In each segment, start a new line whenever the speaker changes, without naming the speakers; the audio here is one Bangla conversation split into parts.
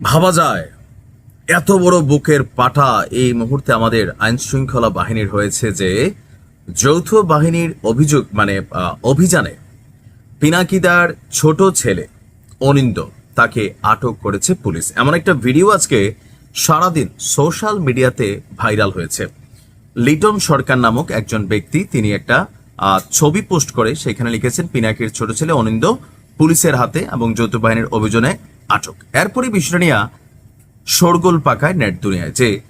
ভাবা যায়। এত বড় বুকের পাটা এই মুহূর্তে আমাদের আইন শৃঙ্খলা বাহিনীর হয়েছে যে, যৌথ বাহিনীর অভিযোগ মানে অভিযানে পিনাকিদার ছোট ছেলে অনিন্দ তাকে আটক করেছে পুলিশ। এমন একটা ভিডিও আজকে সারাদিন সোশ্যাল মিডিয়াতে ভাইরাল হয়েছে। লিটন সরকার নামক একজন ব্যক্তি, তিনি একটা ছবি পোস্ট করে সেখানে লিখেছেন, পিনাকির ছোট ছেলে অনিন্দ পুলিশের হাতে এবং যৌথ বাহিনীর অভিযানে আটক। এরপরই বিষয়টা নিয়ে শোরগোল পাকায় নেট দুনিয়ায়। যে,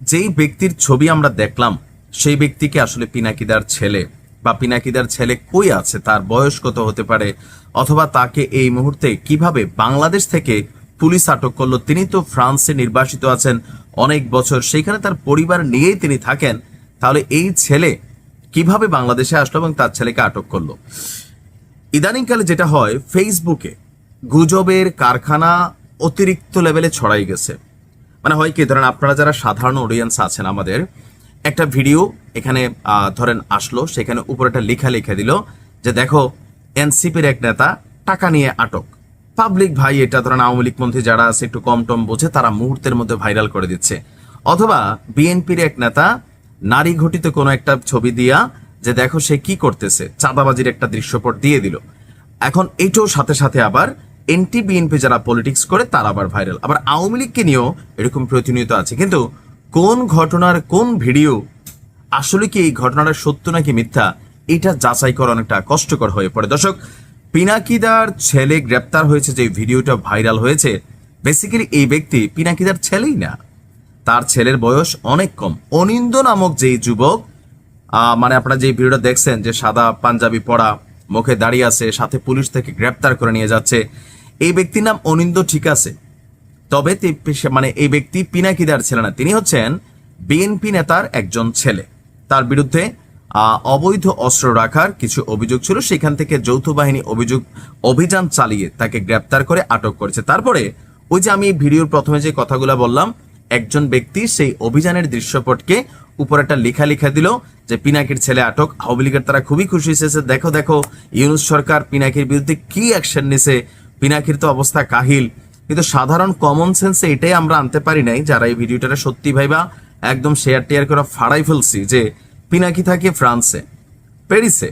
যেই ব্যক্তির ছবি আমরা দেখলাম, সেই ব্যক্তিকে আসলে পিনাকিদার ছেলে বা পিনাকিদার ছেলে কই আছে, তার বয়স কত হতে পারে, অথবা তাকে এই মুহূর্তে কীভাবে বাংলাদেশ থেকে পুলিশ আটক করল, তিনি তো ফ্রান্সে নির্বাসিত আছেন অনেক বছর সেখানে তার পরিবার নিয়েই তিনি থাকেন, তাহলে এই ছেলে কীভাবে বাংলাদেশে আসলো এবং তার ছেলেকে আটক করল? ইদানিংকালে যেটা হয় ফেসবুকে গুজবের কারখানা অতিরিক্ত লেভেলে ছড়াই গেছে। মানে হয় কি, ধরেন আপনারা যারা সাধারণ অডিয়েন্স আছেন আমাদের, একটা ভিডিও এখানে ধরেন আসলো, সেখানে উপরে একটা লেখা লিখে দিল যে দেখো, এনসিপির এক নেতা টাকা নিয়ে আটক। পাবলিক ভাই, এটা ধরেন আওয়ামী মন্ত্রী যারা আছে, একটু কম টম বোঝে, তারা মুহূর্তের মধ্যে ভাইরাল করে দিচ্ছে। অথবা বিএনপির এক নেতা নারী ঘটিত কোনো একটা ছবি দিয়া যে দেখো সে কি করতেছে, চাঁদাবাজির একটা দৃশ্যপট দিয়ে দিল। এখন এটাও সাথে সাথে আবার এনটি বিএনপি যারা পলিটিক্স করে, তারা আবার ভাইরাল আবার আওয়ামী লীগকে নিয়েও এরকম প্রতিনিয়ত আছে। কিন্তু কোন ঘটনার কোন ভিডিও, আসলে কি এই ঘটনাটা সত্য নাকি মিথ্যা, এটা যাচাই করা অনেকটা কষ্টকর হয়ে পড়ে। দর্শক, পিনাকিদার ছেলে গ্রেপ্তার হয়েছে যে ভিডিওটা ভাইরাল হয়েছে বেসিক্যালি এই ব্যক্তি পিনাকিদার ছেলেই না। তার ছেলের বয়স অনেক কম। অনিন্দ নামক যেই যুবক মানে আপনারা যে ভিডিওটা দেখছেন যে সাদা পাঞ্জাবি পরা, মুখে দাঁড়িয়ে আছে, সাথে পুলিশ থেকে গ্রেপ্তার করে নিয়ে যাচ্ছে এই ব্যক্তির নাম অনিন্দ ঠিক আছে। তবে মানে এই ব্যক্তি পিনাকিদার ছেলে না। তিনি হচ্ছেন বিএনপি নেতার একজন ছেলে। তার বিরুদ্ধে অবৈধ অস্ত্র রাখার কিছু অভিযোগ ছিল। সেখান থেকে যৌথ বাহিনী অভিযোগ, অভিযান চালিয়ে তাকে গ্রেপ্তার করে আটক করেছে। তারপরে ওই যে আমি ভিডিওর প্রথমে যে কথাগুলো বললাম, একজন ব্যক্তি সেই অভিযানের দৃশ্যপটকে উপর একটা লেখা লিখা দিল যে, পিনাকির ছেলে আটক। আওয়ামী লীগের তারা খুবই খুশি হয়েছে। দেখো দেখো, ইউনুস সরকার পিনাকির বিরুদ্ধে কি অ্যাকশন নিছে? পিনাকির তো অবস্থা কাহিল। কিন্তু সাধারণ কমন সেন্সে এটাই আমরা আনতে পারি নাই, যারা এই ভিডিওটা সত্যি ভাইবা একদম শেয়ার টেয়ার করে ফাড়াই ফেলছি যে পিনাকি থাকে ফ্রান্সে, প্যারিসে,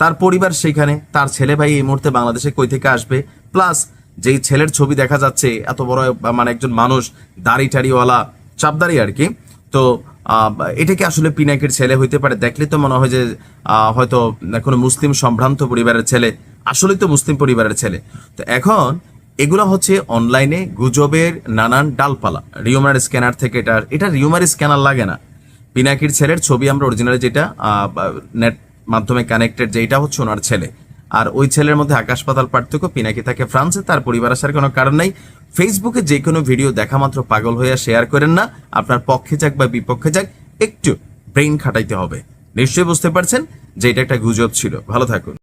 তার পরিবার সেখানে, তার ছেলে ভাই এই মুহূর্তে বাংলাদেশে কই থেকে আসবে? প্লাস যেই ছেলের ছবি দেখা যাচ্ছে, এত বড় মানে একজন মানুষ দাড়ি টাড়িওয়ালা চাপদারি আর কি। তো এটা কি আসলে পিনাকির ছেলে হইতে পারে? দেখলে তো মনে হয় যে হয়তো কোনো মুসলিম সম্ভ্রান্ত পরিবারের ছেলে। আসলেই তো মুসলিম পরিবারের ছেলে। তো এখন এগুলো হচ্ছে অনলাইনে গুজবের নানান ডালপালা। রিউমার স্ক্যানার থেকে এটা এটা রিউমার স্ক্যানার লাগে না। পিনাকির ছেলের ছবি আমরা অরিজিনাল যেটা নেট মাধ্যমে কানেক্টেড যেটা হচ্ছে ওনার ছেলে। আর ওই ছেলের মধ্যে আকাশ পাতাল পার্থক্য, পিনাকি থাকে ফ্রান্সে, তার পরিবার আসার কোনো কারণ নাই। ফেসবুকে যে কোনো ভিডিও দেখা মাত্র পাগল হয়ে শেয়ার করেন না। আপনার পক্ষে যাক বা বিপক্ষে যাক, একটু ব্রেইন খাটাইতে হবে। নিশ্চয়ই বুঝতে পারছেন যে এটা একটা গুজব ছিল। ভালো থাকুন।